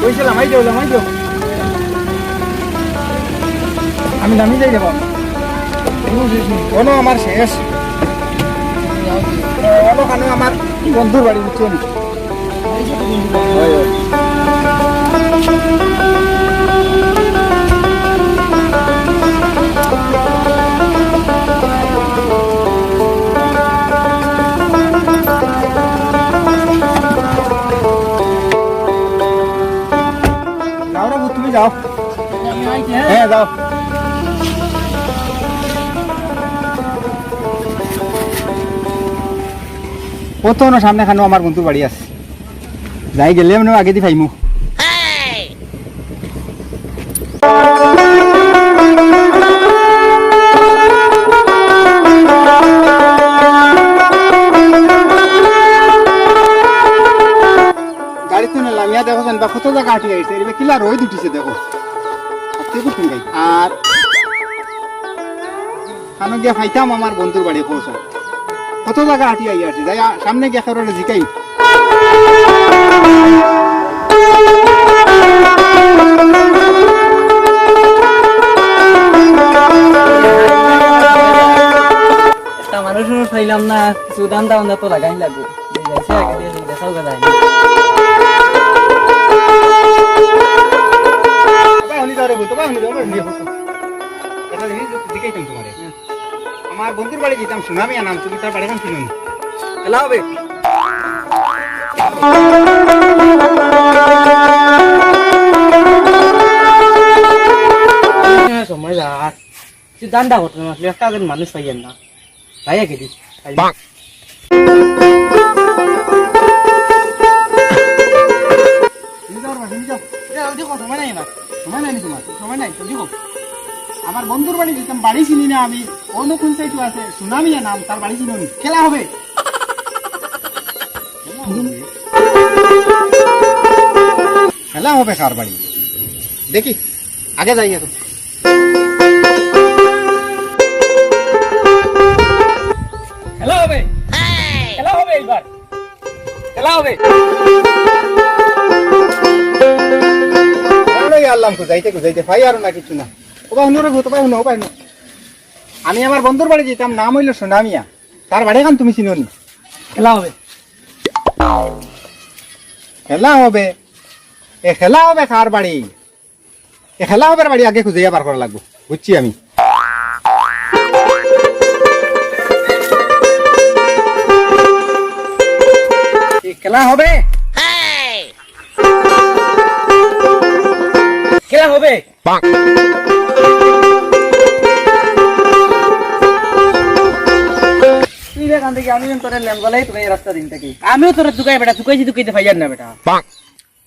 কইছে লামাই দিও লামাই দিও আমি নামি যাই যাব কোনো আমার শেষ। কোনো আমার বন্ধুর বাড়ি বুঝছেন তুমি যাও। হ্যাঁ যাও। কত না সামনে খানো আমার বন্ধুর বাড়ি আছে। যাই গেলে মানে আগে দি ফাইমু গাড়ি তো নিলাম ইয়া দেখো বা কত জায়গা আটি আইছে এবার কিলা রই দুটিছে দেখো। আর খানো গিয়া ফাইতাম আমার বন্ধুর বাড়ি পৌঁছ কত জায়গা আটি আই আছে যাই সামনে গিয়া কারোর জিকাই। একটা মানুষ পাইলাম না কিছু দাম দাম তো লাগাই লাগবো। দেখাও গা যায় আমার বন্ধুর বাড়ি যেতাম সুনামিয়া নাম তুমি তার বাড়ি কাম শুনুন খেলা হবে। সময় যাক তুই দান্ডা করতে না একটা আগে মানুষ পাইয়েন না। তাই আগে দিস। সময় নাই। আমার সময় নাই তোমার। সময় নাই জলদি হোক আমার বন্ধুর বাড়ি যেতাম, বাড়ি চিনি না আমি। অন্য কোন সাইড আছে সুনামিয়া নাম, তার বাড়ি চিনি খেলা হবে। খেলা হবে কার বাড়ি? দেখি, আগে যাই এখন। খেলা হবে। খেলা হবে এইবার। খেলা হবে। আল্লাম যাইতে যাইতে পাই আর না কিছু না। ওবা ওবা আমি আমার বন্ধুর বাড়ি যেতাম নাম হইল সোনামিয়া তার বাড়ি খান তুমি চিনো নি খেলা হবে। খেলা হবে। এ খেলা হবে কার বাড়ি এ খেলা হবে বাড়ি আগে খুঁজে বার করা লাগবো। বুঝছি আমি। খেলা হবে। খেলা হবে। তুই এখান থেকে আমি তোর লেমগলাই তোকে রাস্তা দিন থেকে আমিও তোর চুকাই বেটা না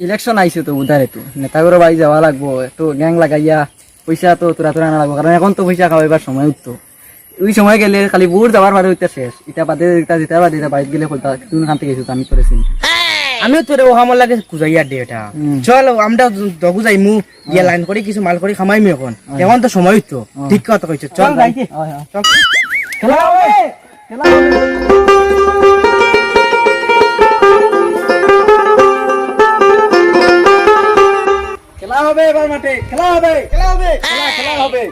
ইলেকশন আইছে তো উদারে তো নেতাগুলো বাড়ি যাওয়া লাগবো একটু গ্যাং লাগাইয়া পয়সা তো তোরা তোরা আনা লাগবো কারণ এখন তো পয়সা খাওয়াইবার সময় উঠতো। ওই সময় গেলে খালি বুট যাবার বারে ওইটা শেষ। ইটা বাদে ইটা যেটা বাদে বাইক গেলে তুই খান থেকে আমি তোরে চিনি। আমিও তোরে ও আমার লাগে কুজাইয়া দে এটা। চল আমরা দগু যাইমু গিয়ে লাইন করে কিছু মাল করে খামাইমু এখন। এখন তো সময় তো ঠিক কথা কইছ চল হয়। খেলা খেলা হবে এবার মাঠে খেলা হবে। খেলা হবে। খেলা খেলা হবে।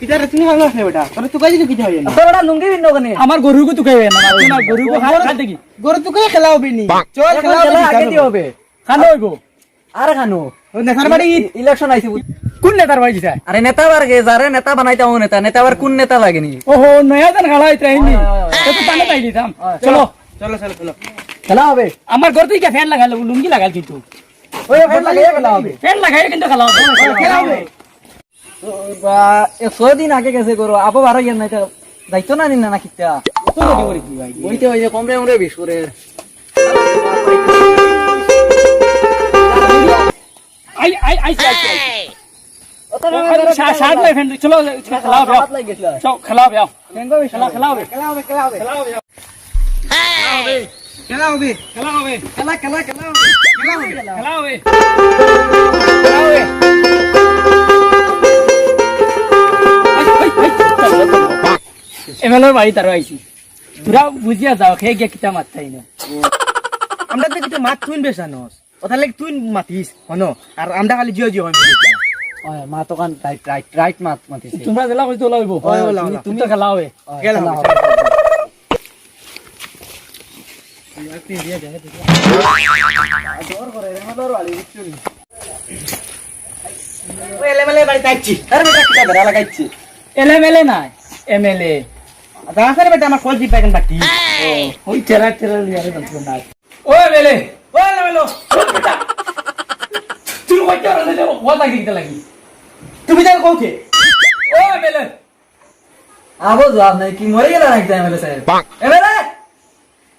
কিতারে তুমি ভালো আছে বেটা? তোরে তুই কাজে কি না তোরা লুঙ্গি বিন ওখানে আমার গরুকে তুই খাইবে না। না গরুকে খাই দেখি গরু তুই খেলা হবে নি। চল খেলা আগে দিয়ে হবে। খানো হইব। আর খানো। নেতার বাড়ি ইলেকশন আইছে কোন নেতার বাড়ি দিছা আরে নেতা বার গে যারে নেতা বানাইতে ও নেতা নেতা বার কোন নেতা লাগেনি ওহো নয়া জান খালা হইতে আইনি হয়। তো তানে তাই দিতাম। চলো। চলো চলো চলো। খেলা হবে। আমার ঘর থেকে ফ্যান লাগাল লুঙ্গি লাগাল কিন্তু ওই ফের লাগিয়ে খেলা হবে ফ্যান লাগাই কিন্তু খেলা হবে। খেলা হবে। বা একশো দিন আগে গেছে করো আবো বারো ইয়ার নাই দায়িত্ব না নিন না কিতা ভাই? বইতে হইছে কমরে কমরে বিশ করে আই আই আই আই আই। চলো খেলাও চলো খেলাও খেলাও খেলাও খেলাও খেলা খেলা খেলাও এমএলএর বাড়ি তারও আইছি। তোরা বুঝিয়া যাও খেয়ে গিয়ে কিতা না আমরা তো কিছু মাত তুই বেসানোস ওটা লাগে তুই মাতিস হনো? আর আমরা খালি জিও জিও মা তো কান রাইট রাইট রাইট মাত মাতিছে তোমরা জেলা কইতে। তুমি তো খেলা হবে ওই এলেমেলে বেটা নাই এমএলএ দাসের বেটা আমার কল জিপাই কেন বাকি ওই লিয়ারে দন্ত নাই ও এমএলএ ও এলেমেলো তুই কইতে আর দে লাগি কিতা লাগি তুমি যাও কোকে ও এমএলএ আবো জবাব নাই কি মরে গেল নাকি এমএলএ সাহেব। এমএলএ!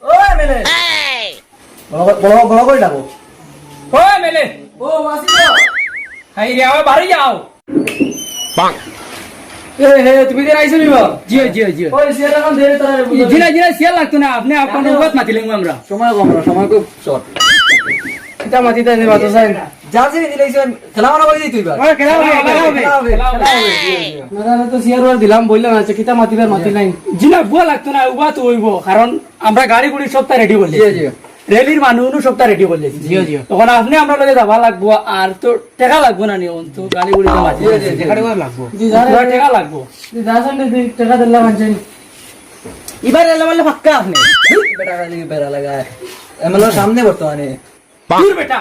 ও এমএলএ! বড় বড় বড় করে ডাকো। ও এমএলএ! ও মাসি হাই রে আও বাড়ি যাও। এ হে তুমি দিয়ে আইছো নিবা জিও জিও জিও। ওই সেটা কোন দেরে তারা জিনা জিনা সিয়া লাগতো না। আপনি আপনার উপর মাতিলেন আমরা। সময় কম সময় খুব শর্ট এটা মাটি তাই নেবা তো সাইন জার্সি দিলাইছেন খেলা মানা বাজি তুই বার খেলা হবে খেলা হবে খেলা হবে। তো সিয়ার ওর দিলাম বললাম আছে কিতা মাতিবার মাতি নাই। জিনা বুয়া লাগতো না উবা তো হইব কারণ আমরা গাড়ি গুড়ি সবটা রেডি করলি জি জি রেলির মানুষও সবটা রেডি করলি জিও জিও। তখন আপনি আমরা লগে যাবা লাগবো আর তো টাকা লাগবো না নিয়ম তো গাড়ি গুড়ি তো মাতি জি, জি, জি। যেখানে ওর লাগবো। টাকা দিলাম এবার ফাক্কা আপনি। বেটা গালি বেরা লাগা এমএলএ সামনে বর্তমানে। দূর বেটা।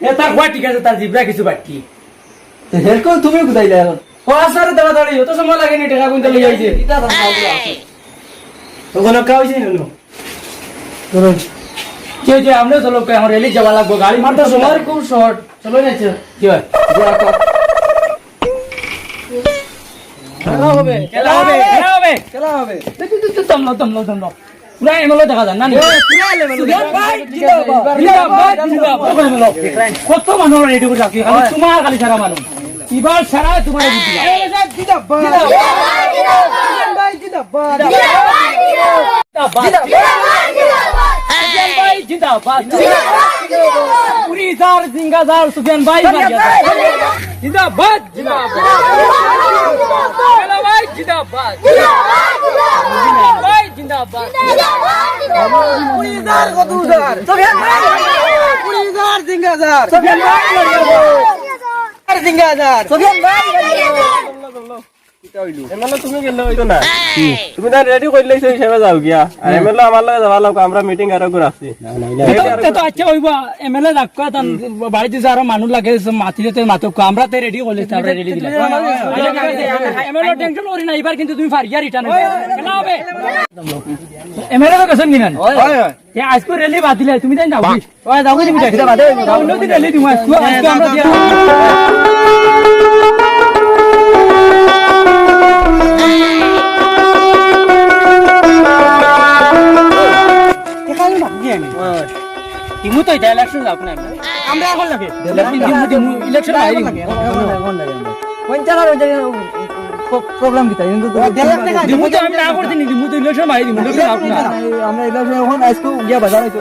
এ তার হওয়া ঠিক আছে তার জিব্রা কিছু বাকি হেলকো তুমি কোথায় এখন ও আসারে তাড়াতাড়ি অত সময় লাগেনি টাকা কুইন্টাল লই আইছে? তখন কা হইছে নলো যে যে আমরা চলো কে আমার রেলি যাওয়া লাগবো গাড়ি মারতে সময় খুব শর্ট চলো না কি হয় খেলা হবে খেলা হবে খেলা হবে খেলা হবে তমলো তমলো তমলো পুরা এমলো দেখা যান না। কত মানুষ রেডি করে রাখি? খালি তোমার খালি সারা মানুষ। এবার সারা তোমার জিন্দাবাদ জিন্দাবাদ। সুফিয়ান ভাই জিন্দাবাদ জিন্দাবাদ। জিন্দাবাদ। জিন্দাবাদ। পুলিশার কত উজার সোফিয়ান ভাই পুলিশার সিংহাজার সুফিয়ান ভাই আর সোফিয়ান ভাই তুমি গেলে হইতো না? রেডি করে লাইছো হিসেবে যাও গিয়া। আর এমএলএ আমার লাগে যাওয়া লাগবে আমরা মিটিং আরও করে আসছি তো তো আচ্ছা হইবা এমএলএ রাখবা তান বাড়িতে যে আরও মানুষ লাগে মাতিলে তো মাতক আমরা তো রেডি করলে আমরা রেডি দিলাম এমএলএ টেনশন করি না এবার কিন্তু তুমি ফারিয়া রিটার্ন খেলা হবে। এমএলএ তো কেসন নিনান হয় হয়। আজকে রেলি বাদ তুমি তাই যাও ওই যাও তুমি দেখতে বাদে অন্যদিন রেলি তুমি আজকে আজকে আমরা দিয়া দেখাল না কি আমি দিমু তো এটা ইলেকশন যাও না আমরা এখন লাগে। ইলেকশন আই প্রবলেম কিতা কিন্তু তো দেড় লাখ টাকা দিমু তো আমি না করতে নি। দিমু তো ইলেকশন মারি দিমু ইলেকশন যাও আমরা ইলেকশন এখন আজকে গিয়া বাজার হইতো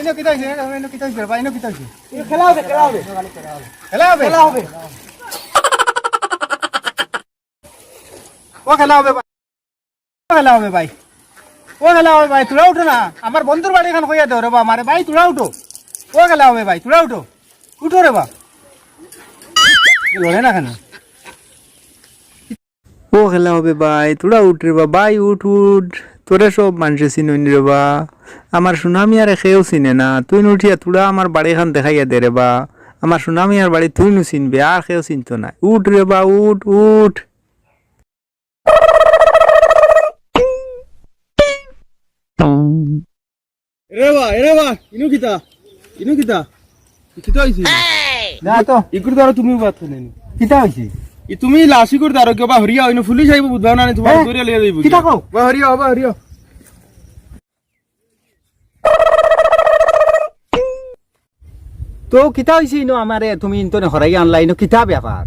এনো কিতা হইছে এনো কিতা হইছে ভাই এনো হইছে খেলা হবে খেলা হবে খেলা হবে খেলা হবে ও খেলা হবে ভাই। খেলা হবে ভাই। ও খেলা হবে ভাই তোরা উঠো না। আমার বন্ধুর বাড়ি খান কইয়া দেও রে বা আমারে ভাই তোরা উঠো। ও খেলা হবে ভাই তোরা উঠো। উঠো রে বা লড়ে না কেন? ও খেলা হবে ভাই তোরা উঠ রে বা ভাই উঠ উঠ। তোরে সব মানুষে চিনইন রে বা। আমার সুনামি আর খেয়েও চিনে না। তুই উঠিয়া তোরা আমার বাড়িখান দেখাইয়া দে রে বা। আমার সুনামিয়ার বাড়ি তুই নু চিনবে আর কেউ চিনত না। উঠ রে বা উঠ উঠ। ইনু কিতা? ইনু কিতা? কিতা হইছে? না তো ইকুর দ্বারা তুমি বাত করেন কিতা হইছে? তুমি লাসি করে দাঁড়ো কেবা হরিয়া হইনো পুলিশ আইব বুধবার না তোমার হ্যাঁ? ধরিয়া লিয়ে যাইব কিতা কও? বা হরিয়া বা হরিয়া তো কিতা হইছে ইনো আমারে তুমি ইন্তনে হরাই আনলা ইনো কিতা ব্যাপার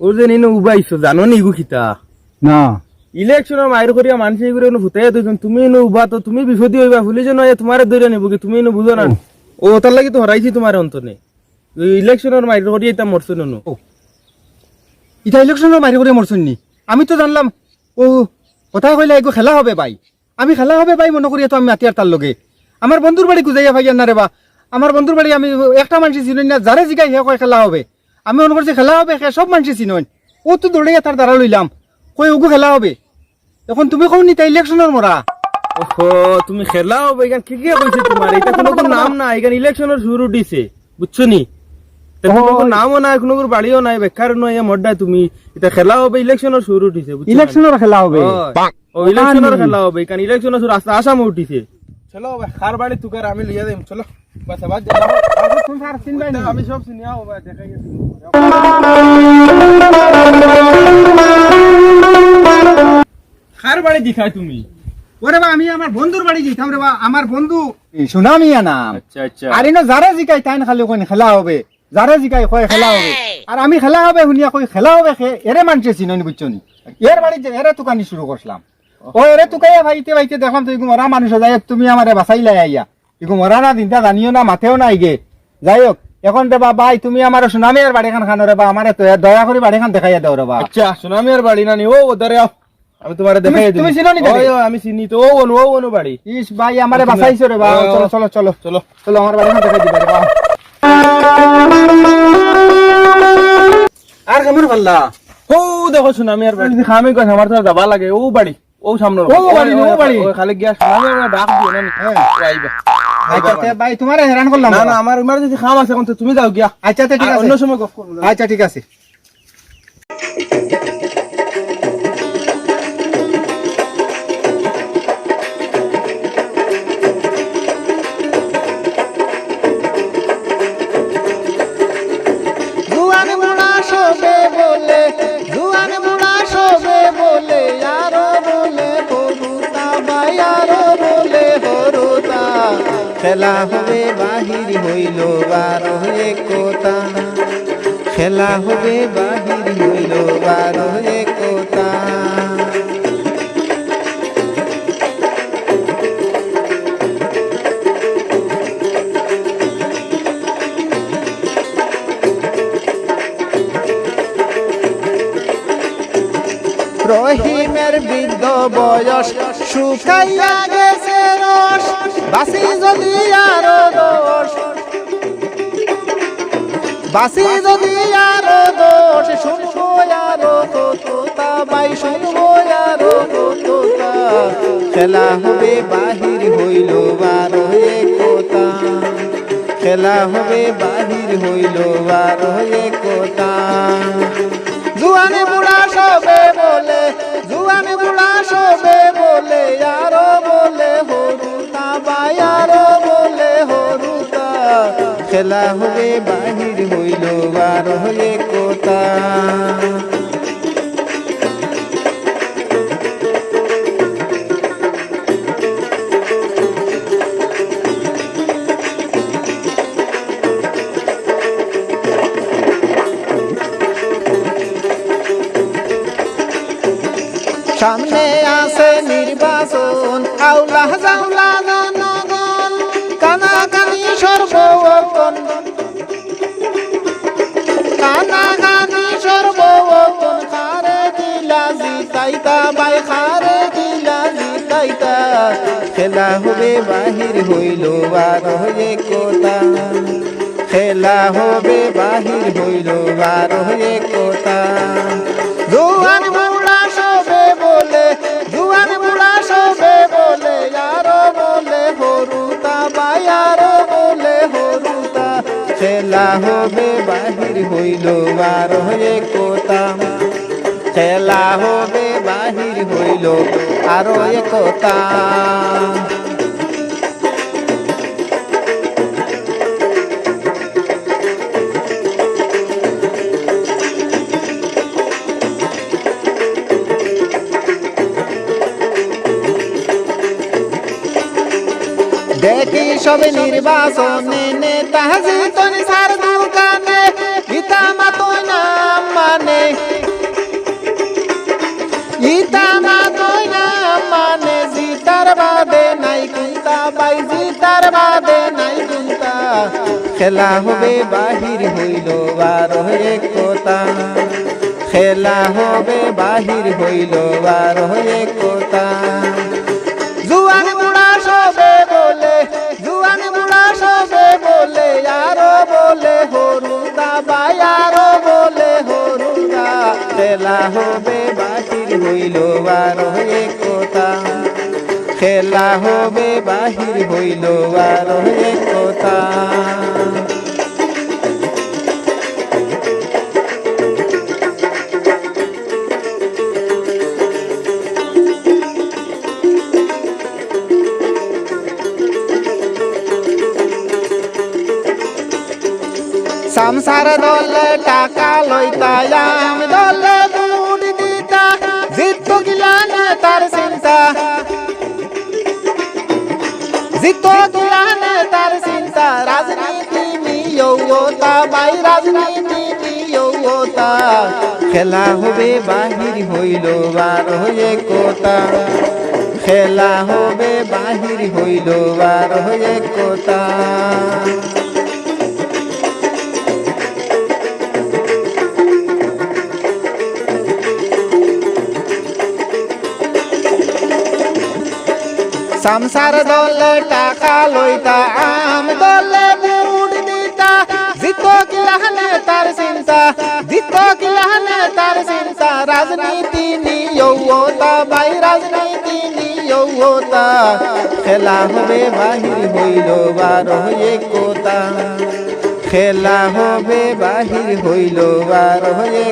ওর যে নিনো উবাইছো জানো নি ইগু কিতা? না। ইলেকশনের মায়ের করিয়া মানুষ এগুলো ভুতাই দুজন তুমি এনে উবা তো তুমি বিপদী হইবা পুলিশ নয় তোমার ধরে নিব কি? তুমি এনে বুঝো না ও তার লাগি তো হরাইছি তোমার অন্তনে। ইলেকশনের মায়ের করিয়া এটা মরছো নু ইটা ইলেকশনের বাইরে করে মরছুন নি? আমি তো জানলাম, ও, কথা কইলে এগো খেলা হবে ভাই আমি খেলা হবে ভাই মনে করি তো আমি আতিয়ার তার লগে। আমার বন্ধুর বাড়ি গুজাইয়া ভাই না রে বা আমার বন্ধুর বাড়ি আমি একটা মানুষ চিনই না যারে জিগাই হে কয় খেলা হবে। আমি মনে করছি খেলা হবে সব মানুষ চিনই। ও তো দৌড়াইয়া তার দ্বারা লইলাম কই ওগো খেলা হবে। এখন তুমি কও নি তাই ইলেকশনের মরা ওহো তুমি খেলা হবে এখান কি কি কইছে তোমার এটা কোনো নাম না এখান ইলেকশনের শুরু দিছে বুঝছ নি? নামও নাই কোনো বাড়িও নাই বেকার নয় এ মড্ডা তুমি এটা খেলা হবে ইলেকশনের শুরু না? ইলেকশনের খেলা হবে। ও ইলেকশনের খেলা হবে কারণ ইলেকশনের শুরু আস্তে আসাম উঠিছে। চলো ভাই খার বাড়ি তুকার আমি লিয়ে দেব চলো। আমি সব হবে খার বাড়ি দেখাই তুমি। ওরে বা আমি আমার বন্ধুর বাড়ি যেতাম রে বা আমার বন্ধু সুনামিয়া নাম। আচ্ছা আচ্ছা। আর ইনো যারে জিকাই তাই খালি কোন খেলা হবে। যারে জিকাই কয় খেলা হবে। আর আমি খেলা হবে শুনিয়া কই খেলা হবে এরে মানছে চিননি বুঝছ নি এর বাড়ি যে এরে তুকানি শুরু করলাম ও এরে তুকাইয়া ভাইতে ভাইতে দেখলাম তো মরা মানুষ যাই তুমি আমারে বাঁচাই লাই আইয়া। ইগো মরা না দিনটা জানিও না মাথেও না আইগে যাই হোক এখন রে বা ভাই তুমি আমার সুনামিয়ার বাড়ি খান খানো রে বা আমারে তো দয়া করে বাড়ি খান দেখাইয়া দাও রে বা আচ্ছা সুনামি আর বাড়ি না? নি ও ওদারে আমি তোমারে দেখাই দিই তুমি চিনো নি ওই, আমি চিনি তো ও অনু ও অনু বাড়ি ইস ভাই আমারে বাঁচাইছো রে বা চলো চলো চলো। চলো। চলো আমার বাড়ি খান দেখাই দিবা রে বা আর কেমন ভাল্লা ও দেখো সুনামি আর বাড়ি খামে কই আমার তো যাবা লাগে। ও বাড়ি ও সামনে ও বাড়ি, ও বাড়ি। খালি গিয়া আর ডাক দিও না। ও আইবা। আচ্ছা ভাই তোমার হেরান করলাম না না আমার ইমার্জেন্সি খাম আছে এখন তুমি যাও গিয়া। আচ্ছা তে ঠিক আছে। অন্য সময় গপ করব। আচ্ছা ঠিক আছে। খেলা হবে, বাহির হইল বারো একতা খেলা হবে, বাহির হইল বারো একতা রহিমের বৃদ্ধ বয়স শুকাইয়া খেলা হবে, বাহির হইল বারো খেলা হবে, বাহির হইল বারো একতা। জুয়ানে বুড়া সবে বলে, জুয়ানে বুড়া খেলা হবে বাহির হইল বার হলে কোতা জিতাইতা বাই খারে দিলা জিতাইতা খেলা হবে বাহির হইল, আর হয়ে কোতা খেলা হবে বাহির হইল, আর হয়ে কোতা জোয়ান বুড়া সবে বলে, জুয়ান বুড়া সবে বলে, আরও বলে হরুতা, বাই আরও বলে হরুতা। খেলা হবে বাহির হইল, আর একতা খেলা হবে বাহির হইল, আরও একতা। দেখি সবে নির্বাচনে নেতা জিতন সার দোকানে, গীতা মাতো নাম মানে। কুন্তা বাই জিতার বাদে নাই খেলা হবে বাহির হইল আর একতা খেলা হবে বাহির হইল আর একতা জুয়ান বুড়া সবে বলে, জুয়ান বুড়া সবে বলে, আরও বলে, হরুদা বাই আরও বলে, হরুদা। খেলা হবে বাহির হইল আর একতা খেলা হবে বাহির হইল আর একতা গিলান তার চিন্তা, রাজনীতি নিয়োগতা বাই রাজনীতি নিয়োগতা খেলা হবে বাহির হইল আর হয়ে কোতা খেলা হবে বাহির হইল আর হয়ে সংসার দলে টাকা লইতা, আম দলে বুট দিতা। জিত কিলাহনে তার চিন্তা, জিত কিলাহনে তার চিন্তা। রাজনীতি নিয়তা বাই রাজনীতি নিয়তা খেলা হবে বাহির হইল, বার হয়ে কোতা খেলা হবে বাহির হইল, বার হয়ে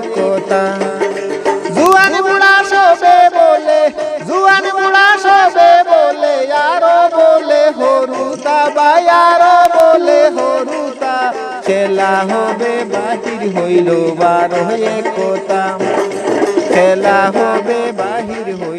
খেলা হবে বাহির হইল বার হয়ে কোথাম খেলা হবে বাহির হইল